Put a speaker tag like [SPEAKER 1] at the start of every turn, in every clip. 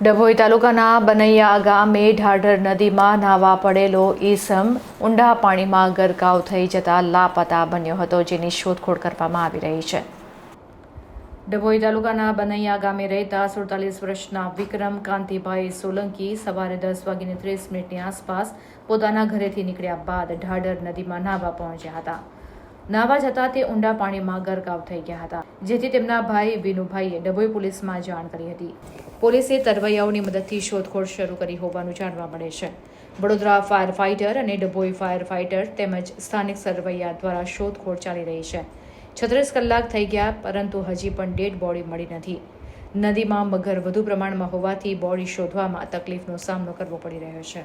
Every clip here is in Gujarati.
[SPEAKER 1] ડભોઈ તાલુકાના બનૈયા ગામે ઢાઢર નદીમાં નાવા પડેલો ઈસમ ઊંડા પાણીમાં ગરકાવ થઈ જતા લાપતા બન્યો હતો, જેની શોધખોળ કરવામાં આવી રહી છે. ડભોઈ તાલુકાના બનૈયા ગામે રહેતા સુડતાલીસ વર્ષના વિક્રમ કાંતિભાઈ સોલંકી સવારે દસ વાગીને ત્રીસ મિનિટની આસપાસ પોતાના ઘરેથી નીકળ્યા બાદ ઢાઢર નદીમાં નાહવા પહોંચ્યા હતા. નાહવા જતા તે ઊંડા પાણીમાં ગરકાવ થઈ ગયા હતા, જેથી તેમના ભાઈ વિનુભાઈએ ડભોઈ પોલીસમાં જાણ કરી હતી. પોલીસે તરવૈયાઓની મદદથી શોધખોળ શરૂ કરી હોવાનું જાણવા મળે છે. વડોદરા ફાયર ફાઇટર અને ડભોઈ ફાયર ફાઇટર તેમજ સ્થાનિક સરવૈયા દ્વારા શોધખોળ ચાલી રહી છે. છત્રીસ કલાક થઈ ગયા, પરંતુ હજી પણ ડેડ બોડી મળી નથી. નદીમાં મગર વધુ પ્રમાણમાં હોવાથી બોડી શોધવામાં તકલીફનો સામનો કરવો પડી રહ્યો છે.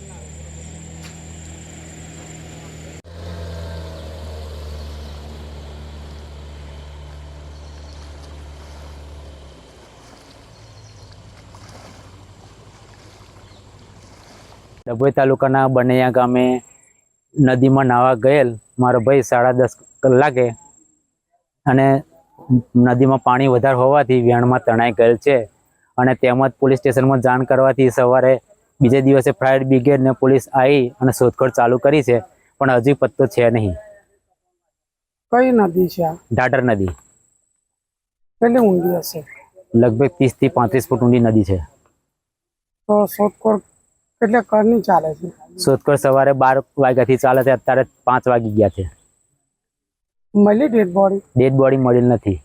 [SPEAKER 2] ના એ નીચે
[SPEAKER 3] ડભોઈ તાલુકાના બનૈયા ગામે નદીમાં નાહવા ગયેલ મારો ભાઈ સાડા દસ કલાકે અને નદીમાં પાણી વધારે હોવાથી વેણમાં તણાઈ ગયેલ છે. અને તેમજ પોલીસ સ્ટેશનમાં જાણ કરવાથી સવારે બીજે દિવસે ફાયર બ્રિગેડ ને પોલીસ આવી અને શોધખોળ ચાલુ કરી છે પણ હજી પત્તો છે નહીં.
[SPEAKER 2] કઈ નદી છે આ?
[SPEAKER 3] ઢાઢર નદી.
[SPEAKER 2] કેટલી ઊંડી હશે?
[SPEAKER 3] લગભગ ત્રીસથી પાંત્રીસ ફૂટ ઊંડી નદી છે.
[SPEAKER 2] તો શોધખોળ કેટલે કરની ચાલે છે?
[SPEAKER 3] શોધખોળ સવારે બાર વાગ્યાથી ચાલે છે અત્યારે પાંચ વાગી ગયા છે.
[SPEAKER 2] મળી ડેડ બોડી?
[SPEAKER 3] ડેડ બોડી મળેલ નથી.